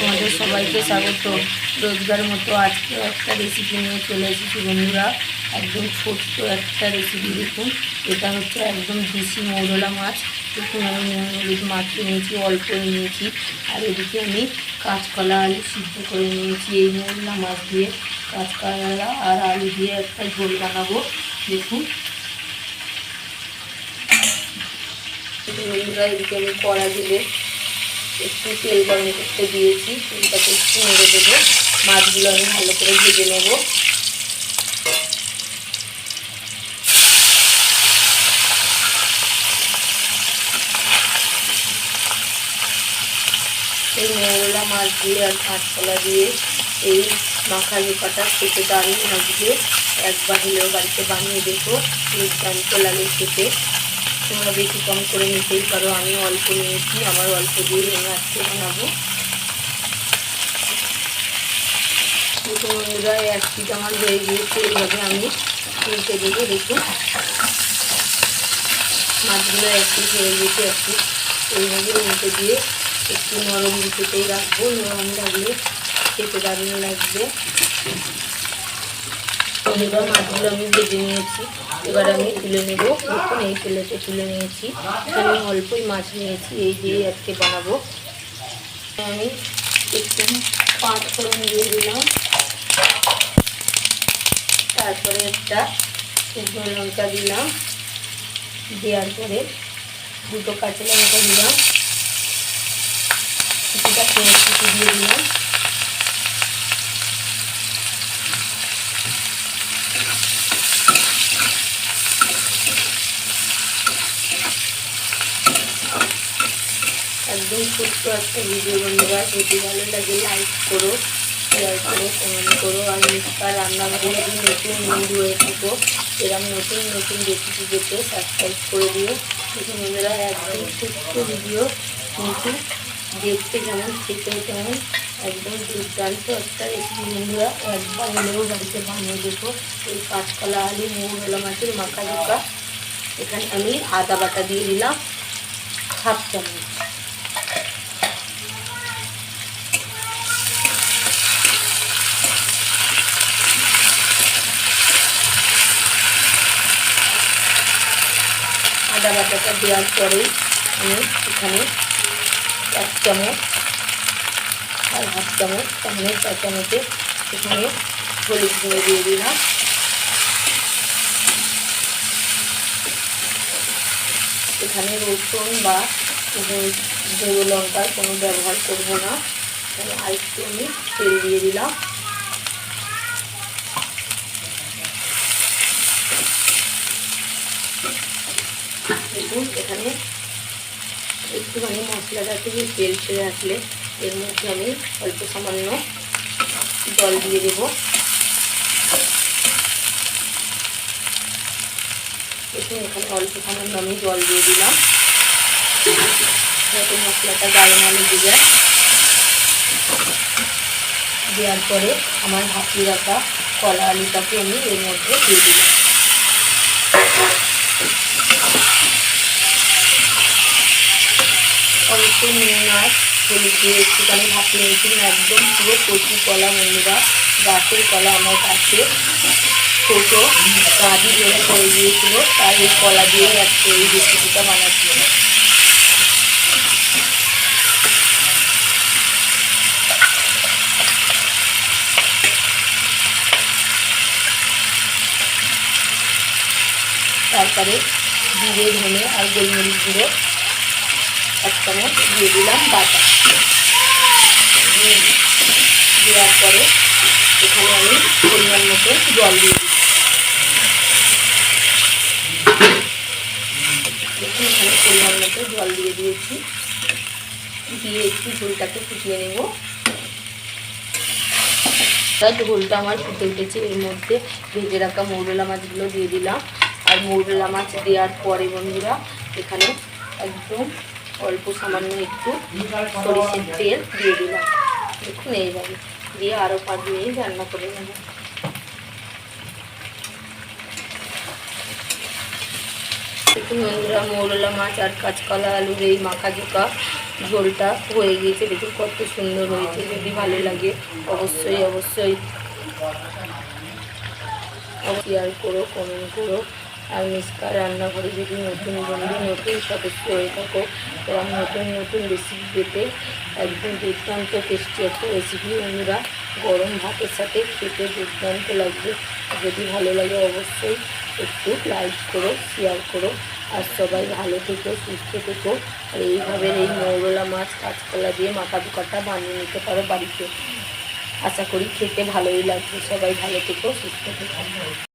তোমাদের সবাইকে স্বাগত। রোজগার মতো আজকে একটা রেসিপি নিয়ে চলে এসেছি বন্ধুরা। একদম ছোট্ট একটা রেসিপি দেখুন। এটা হচ্ছে একদম দেশি মৌরলা মাছ। দেখুন, আমি নুন মাখিয়ে নিয়েছি, অল্প নিয়েছি। আর এদিকে আমি কাঁচকলা আলু সিদ্ধ করে নিয়েছি এই মৌরলা মাছ দিয়ে। কাঁচকলা আর আলু দিয়ে একটা ঝোল বানাবো। দেখুন। বন্ধুরা, এদিকে আমি কড়া দিলে একটু তেল গরম করতে দিয়েছি। তেলটাকে একটু নেড়ে দেবো। মাছগুলো আমি ভালো করে ভেজে নেব। এই মৌলা মাছ দিয়ে আর কাঁচকলা দিয়ে এই মাখা জোকাটা খেতে দারুণ লাগবে। একবার হলেও বাড়িতে বানিয়ে দেখো। দুর্দান্ত লাগে খেতে। তোমরা বেশি কম করে নিতেই পারো। আমি অল্প নিয়েছি আমার অল্প দিয়ে আমি আজকে বানাবো। বন্ধুরা, এক পিঠ আমার হয়ে গিয়েছে এইভাবে আমি তুলতে দেবো দেখুন মাছগুলো এক পিঠ হয়ে গিয়েছে, এক পিঠ। এইভাবে উল্টে দিয়ে একটু নরম দিতেই রাখব। নরম রাখলে খেতে দারুণ লাগবে। এবার মাছগুলো আমি ভেজে নিয়েছি। এবার আমি তুলে নেব। দেখুন, এই প্লেটে তুলে নিয়েছি। আমি অল্পই মাছ নিয়েছি, এই দিয়ে আজকে বানাবো। আমি একটু পাঁচ ফোড়ন দিয়ে দিলাম। তারপরে একটা শুকনো লঙ্কা দিলাম। দেওয়ার পরে দুটো কাঁচা লঙ্কা দিলাম। কিছুটা পেঁয়াজ দিয়ে দিলাম। একদম ছোট্ট একটা ভিডিও বন্ধুরা, যদি ভালো লাগে লাইক করো শেয়ার করো কমেন্ট করো, আর মিষ্টার রান্নাঘরে যদি নতুন বন্ধু হয়ে থাকো এরকম নতুন নতুন রেসিপি পেতে সাবস্ক্রাইব করে দিও। দেখুন বন্ধুরা, একদম ছোট্ট ভিডিও কিন্তু দেখতে যেমন খেতেও তেমন একদম দুর্দান্ত একটা রেসিপি বন্ধুরা। একবার হলেও বাড়িতে বানিয়ে দেখো। এই কাঁচকলা আলু মৌরলা মাছের মাখা জোকা এখানে আমি আদা বাটা দিয়ে দিলাম, হাফ চামচ। আদা বাটাটা দেওয়ার পরেই আমি এখানে এক চামচ আর হাফ চামচ সামনে চার চামচে এখানে হলুদ গুঁড়ো দিয়ে দিলাম। এখানে রসুন বা গুঁড়ো লঙ্কার কোনো ব্যবহার করব না। আরেকটু আমি তেল দিয়ে দিলাম দেখুন এখানে একটুখানি মশলাটা থেকে তেল ছেড়ে আসলে এর মধ্যে আমি অল্প সামান্য জল দিয়ে দেবো। এখানে অল্প সামান্য আমি জল দিয়ে দিলাম। যাতে মশলাটা গায়ে না লেগে যায়। দেওয়ার পরে আমার ভাপিয়ে রাখা কলা আলুটাকে আমি এর মধ্যে দিয়ে দিলাম। অল্প নুন আর হলুদ দিয়ে একটুখানি ভাপিয়ে নিয়েছিলাম একদম পুরো কচি কলা বন্ধুরা, গাছের কলা আমার কাছে। ছোটো গাড়ি বেড়ে করে দিয়েছিল, তাই এই কলা দিয়ে আজকে এই রেসিপিটা বানাচ্ছি। তারপরে জিরে, ধনে আর গোলমরিচ গুঁড়ো। এক চামচ দিয়ে দিলাম বাটা। দেওয়ার পরে এখানে আমি পরিমাণ মতো জল দিয়ে দিই এখানে পরিমাণ মতো জল দিয়ে দিয়েছি। দিয়ে একটু ঝোলটাকে ফুটিয়ে নেব। ঝোলটা আমার ফুটে উঠেছে। এর মধ্যে ভেজে রাখা মৌরলা মাছগুলো দিয়ে দিলাম। আর মৌরলা মাছ দেওয়ার পরে বন্ধুরা, এখানে একদম অল্প সামান্য একটু সরিষের তেল দিয়ে দিলাম। দেখুন এইভাবে দিয়ে আরও পাঁচ মিনিট রান্না করে নেব। দেখুন বন্ধুরা, মৌরলা মাছ আর কাঁচকলা আলুর এই মাখা জোকা ঝোলটা হয়ে গিয়েছে। দেখুন কত সুন্দর হয়েছে। যদি ভালো লাগে অবশ্যই অবশ্যই শেয়ার করো কমেন্ট করো। আর মিসকা রান্নাঘরে যদি নতুন বন্ধু, নতুন সদস্য হয়ে থাকো এরকম নতুন নতুন রেসিপি পেতে একদম দুর্দান্ত টেস্টি একটা রেসিপি বন্ধুরা। গরম ভাতের সাথে খেতে দুর্দান্ত লাগবে। যদি ভালো লাগে অবশ্যই একটু লাইক করো শেয়ার করো। আর সবাই ভালো থেকো, সুস্থ থেকো। আর এইভাবে এই মৌরলা মাছ কাঁচকলা দিয়ে মাথা পোকাটা বানিয়ে নিতে পারো বাড়িতে। আশা করি খেতে ভালোই লাগবে। সবাই ভালো থেকো, সুস্থ থেকো।